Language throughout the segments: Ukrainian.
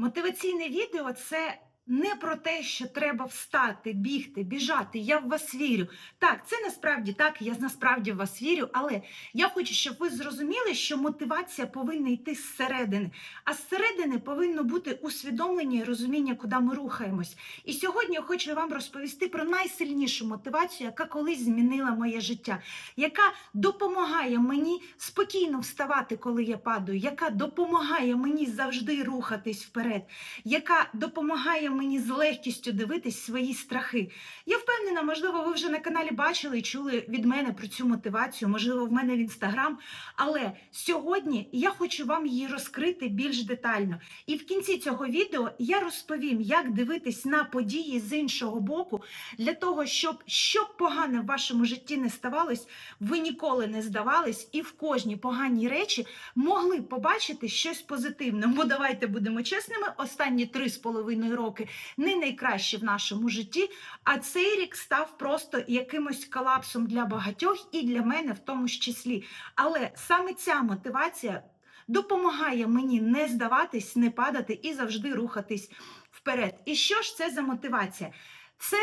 Мотиваційне відео це не про те, що треба встати, бігти, біжати. Я в вас вірю. Так, це насправді так, я насправді в вас вірю, але я хочу, щоб ви зрозуміли, що мотивація повинна йти зсередини. А зсередини повинно бути усвідомлення і розуміння, куди ми рухаємось. І сьогодні я хочу вам розповісти про найсильнішу мотивацію, яка колись змінила моє життя, яка допомагає мені спокійно вставати, коли я падаю, яка допомагає мені завжди рухатись вперед, яка допомагає з легкістю дивитись свої страхи. Я впевнена, можливо, ви вже на каналі бачили і чули від мене про цю мотивацію, можливо, в мене в інстаграм. Але сьогодні я хочу вам її розкрити більш детально. І в кінці цього відео я розповім, як дивитись на події з іншого боку, для того, щоб що погане в вашому житті не ставалось, ви ніколи не здавались і в кожній поганій речі могли побачити щось позитивне. Бо давайте будемо чесними, останні три з половиною роки не найкращі в нашому житті. А цей рік став просто якимось колапсом для багатьох і для мене в тому числі. Але саме ця мотивація допомагає мені не здаватись, не падати і завжди рухатись вперед. І що ж це за мотивація? Це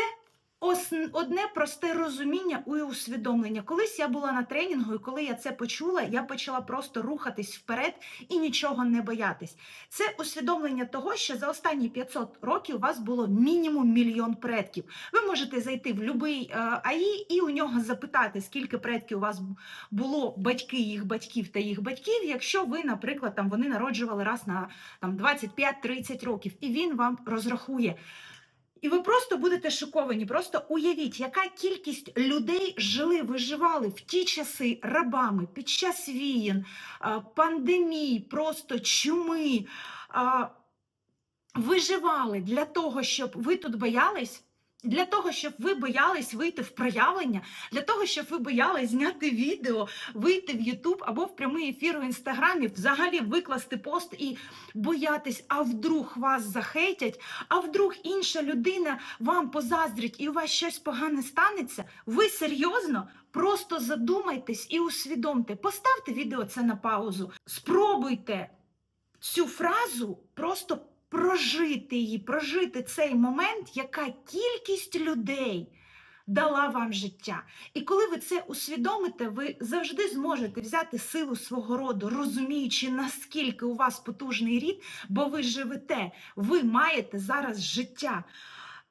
одне просте розуміння і усвідомлення. Колись я була на тренінгу, і коли я це почула, я почала просто рухатись вперед і нічого не боятись. Це усвідомлення того, що за останні 500 років у вас було мінімум мільйон предків. Ви можете зайти в будь-який АІ і у нього запитати, скільки предків у вас було батьки їх батьків та їх батьків, якщо ви, наприклад, там вони народжували раз на там 25-30 років, і він вам розрахує. І ви просто будете шоковані. Просто уявіть, яка кількість людей жили, виживали в ті часи рабами під час війн, пандемії, просто чуми. Виживали для того, щоб ви тут боялись. Для того, щоб ви боялись вийти в проявлення, для того, щоб ви боялись зняти відео, вийти в Ютуб або в прямий ефір у інстаграмі, взагалі викласти пост і боятись, а вдруг вас захейтять, а вдруг інша людина вам позаздрить і у вас щось погане станеться, ви серйозно просто задумайтесь і усвідомте. Поставте відео це на паузу. Спробуйте цю фразу просто прожити її, прожити цей момент, яка кількість людей. Дала вам життя. І коли ви це усвідомите, ви завжди зможете взяти силу свого роду, розуміючи, наскільки у вас потужний рід, бо ви живете, ви маєте зараз життя.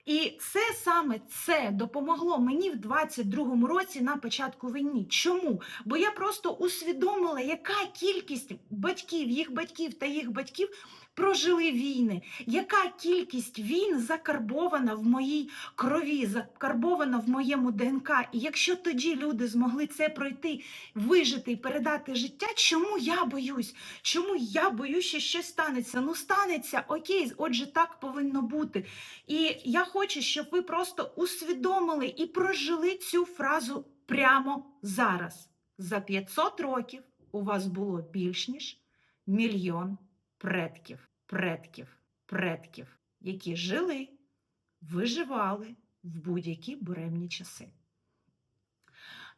І це саме це допомогло мені в 22-му році на початку війни. Чому? Бо я просто усвідомила, яка кількість батьків, їх батьків та їх батьків прожили війни, яка кількість війн закарбована в моїй крові, закарбована в моєму ДНК. І якщо тоді люди змогли це пройти, вижити і передати життя, чому я боюсь? Чому я боюсь, що щось станеться? Ну станеться, окей, отже, так повинно бути. І я щоб ви просто усвідомили і прожили цю фразу прямо зараз. За 500 років у вас було більш ніж мільйон предків, предків, предків, які жили, виживали в будь-які буремні часи.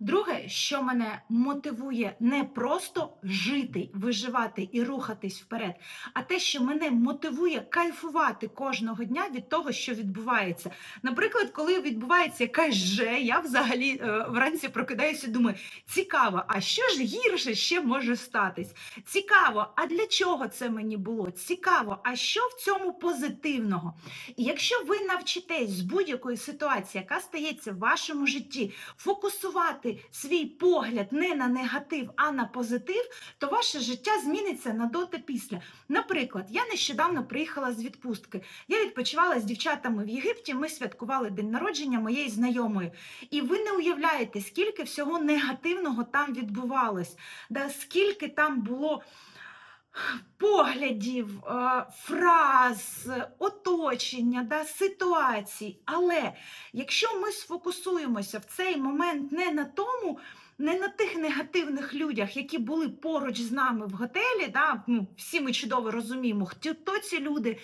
Друге, що мене мотивує не просто жити, виживати і рухатись вперед, а те, що мене мотивує кайфувати кожного дня від того, що відбувається. Наприклад, коли відбувається якась же, я взагалі е, вранці прокидаюся і думаю, цікаво, а що ж гірше ще може статись? Цікаво, а для чого це мені було? Цікаво, а що в цьому позитивного? І якщо ви навчитесь з будь-якої ситуації, яка стається в вашому житті, фокусувати свій погляд не на негатив, а на позитив, то ваше життя зміниться на до та після. Наприклад, я нещодавно приїхала з відпустки. Я відпочивала з дівчатами в Єгипті. Ми святкували день народження моєї знайомої. І ви не уявляєте, скільки всього негативного там відбувалось, да, скільки там було поглядів, е, фраз, оточення, да, ситуацій. Але якщо ми сфокусуємося в цей момент не на тому, не на тих негативних людях, які були поруч з нами в готелі. Да? Ну, всі ми чудово розуміємо, хто ці люди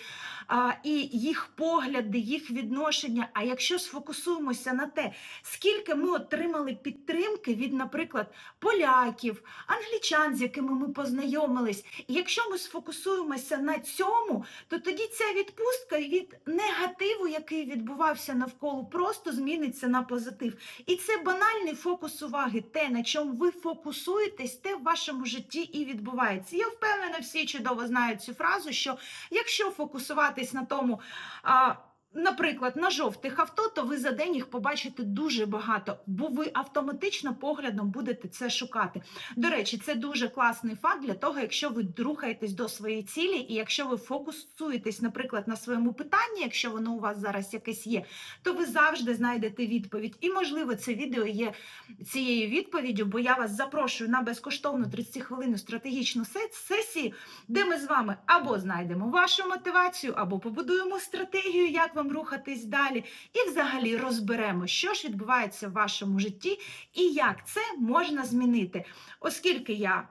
а, і їх погляди, їх відношення. А якщо сфокусуємося на те, скільки ми отримали підтримки від, наприклад, поляків, англічан, з якими ми познайомились, і якщо ми сфокусуємося на цьому, то тоді ця відпустка від негативу, який відбувався навколо, просто зміниться на позитив. І це банальний фокус уваги, те, на чому ви фокусуєтесь, те в вашому житті і відбувається. Я впевнена, всі чудово знають цю фразу, що якщо фокусуватись на тому. Наприклад, на жовтих авто, то ви за день їх побачите дуже багато, бо ви автоматично поглядом будете це шукати. До речі, це дуже класний факт для того, якщо ви рухаєтесь до своєї цілі, і якщо ви фокусуєтесь, наприклад, на своєму питанні, якщо воно у вас зараз якесь є, то ви завжди знайдете відповідь. І, можливо, це відео є цією відповіддю, бо я вас запрошую на безкоштовну 30 хвилинну стратегічну сесію, де ми з вами або знайдемо вашу мотивацію, або побудуємо стратегію, як вам рухатись далі, і взагалі розберемо, що ж відбувається в вашому житті і як це можна змінити. Оскільки я.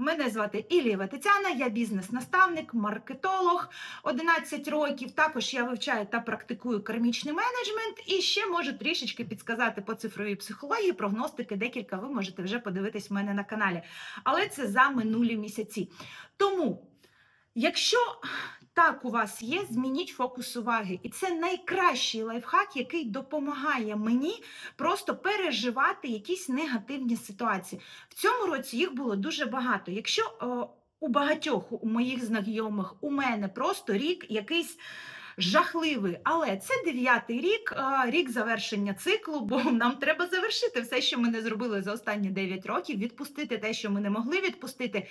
Мене звати Ілієва Тетяна, я бізнес-наставник, маркетолог 11 років. Також я вивчаю та практикую кармічний менеджмент і ще можу трішечки підсказати по цифровій психології, прогностики, декілька ви можете вже подивитись в мене на каналі. Але це за минулі місяці. Тому, якщо так у вас є, змініть фокус уваги. І це найкращий лайфхак, який допомагає мені просто переживати якісь негативні ситуації. В цьому році їх було дуже багато. Якщо о, у багатьох у моїх знайомих, у мене просто рік якийсь. Жахливий, але це дев'ятий рік, рік завершення циклу, бо нам треба завершити все, що ми не зробили за останні 9 років, відпустити те, що ми не могли відпустити.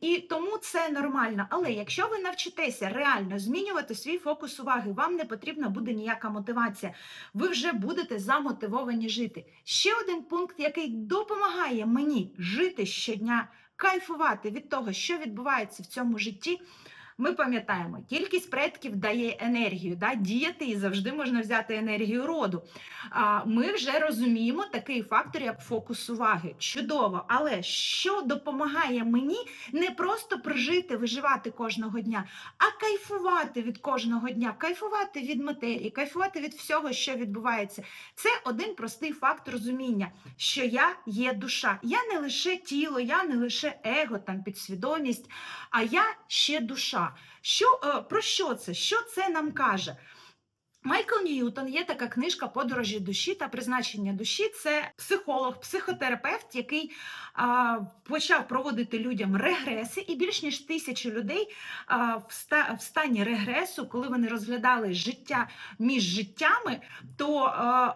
І тому це нормально. Але якщо ви навчитеся реально змінювати свій фокус уваги, вам не потрібна буде ніяка мотивація. Ви вже будете замотивовані жити. Ще один пункт, який допомагає мені жити щодня, кайфувати від того, що відбувається в цьому житті. Ми пам'ятаємо, кількість предків дає енергію, да? діяти і завжди можна взяти енергію роду. А, Ми вже розуміємо такий фактор, як фокус уваги. Чудово, але що допомагає мені не просто прожити, виживати кожного дня, а кайфувати від кожного дня, кайфувати від матерії, кайфувати від всього, що відбувається. Це один простий факт розуміння, що я є душа. Я не лише тіло, я не лише его, там підсвідомість, а я ще душа. Що, е, Про що це? Що це нам каже? Майкл Ньютон є така книжка Подорожі душі та призначення душі. Це психолог, психотерапевт, який а, почав проводити людям регреси, і більш ніж тисячі людей а, в, ста, в стані регресу, коли вони розглядали життя між життями, то а,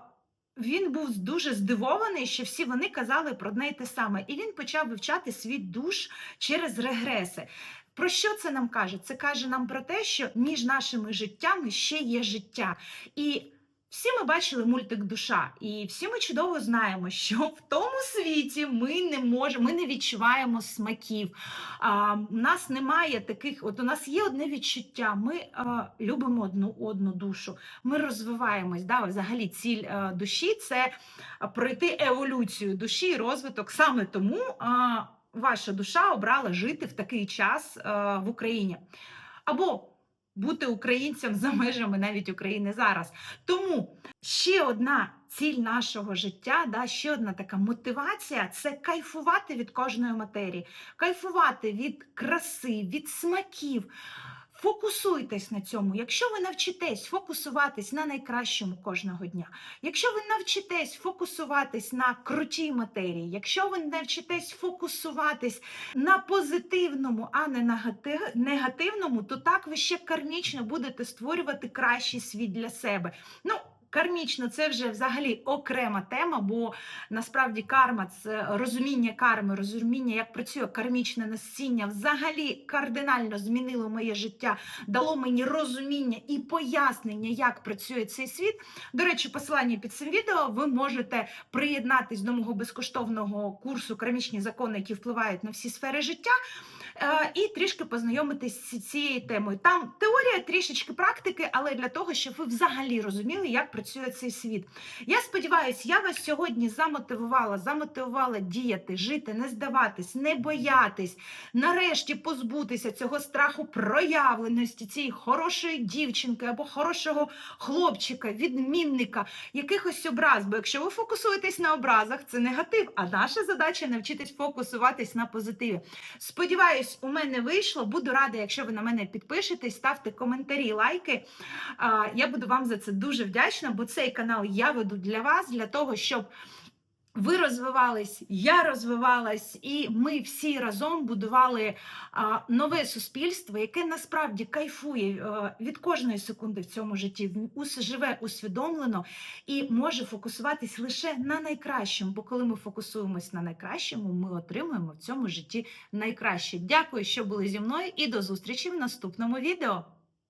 він був дуже здивований, що всі вони казали про одне й те саме, і він почав вивчати свій душ через регреси. Про що це нам каже? Це каже нам про те, що між нашими життями ще є життя. І всі ми бачили мультик Душа, і всі ми чудово знаємо, що в тому світі ми не можемо, ми не відчуваємо смаків. А, У нас немає таких, от у нас є одне відчуття. Ми а, любимо одну одну душу, ми розвиваємось. Да? Взагалі, ціль а, душі це пройти еволюцію душі і розвиток саме тому. А, Ваша душа обрала жити в такий час е, в Україні або бути українцем за межами навіть України зараз. Тому ще одна ціль нашого життя, да, ще одна така мотивація це кайфувати від кожної матерії, кайфувати від краси, від смаків. Фокусуйтесь на цьому. Якщо ви навчитесь фокусуватись на найкращому кожного дня, якщо ви навчитесь фокусуватись на крутій матерії, якщо ви навчитесь фокусуватись на позитивному, а не на гати- негативному, то так ви ще кармічно будете створювати кращий світ для себе. Ну, Кармічно це вже взагалі окрема тема, бо насправді карма це розуміння карми, розуміння, як працює кармічне насіння, взагалі кардинально змінило моє життя, дало мені розуміння і пояснення, як працює цей світ. До речі, посилання під цим відео ви можете приєднатись до мого безкоштовного курсу Кармічні закони, які впливають на всі сфери життя. Е, і трішки познайомитись з цією темою. Там теорія, трішечки практики, але для того, щоб ви взагалі розуміли, як працює цей світ. Я сподіваюся, я вас сьогодні замотивувала, замотивувала діяти, жити, не здаватись, не боятись, нарешті позбутися цього страху проявленості, цієї хорошої дівчинки або хорошого хлопчика, відмінника, якихось образ. Бо якщо ви фокусуєтесь на образах, це негатив. А наша задача навчитись фокусуватись на позитиві. Сподіваюсь, у мене вийшло. Буду рада, якщо ви на мене підпишетесь, ставте коментарі, лайки. Я буду вам за це дуже вдячна, бо цей канал я веду для вас, для того, щоб ви розвивались, я розвивалась, і ми всі разом будували а, нове суспільство, яке насправді кайфує е, від кожної секунди в цьому житті, в- ус- живе усвідомлено і може фокусуватись лише на найкращому. Бо коли ми фокусуємось на найкращому, ми отримуємо в цьому житті найкраще. Дякую, що були зі мною, і до зустрічі в наступному відео.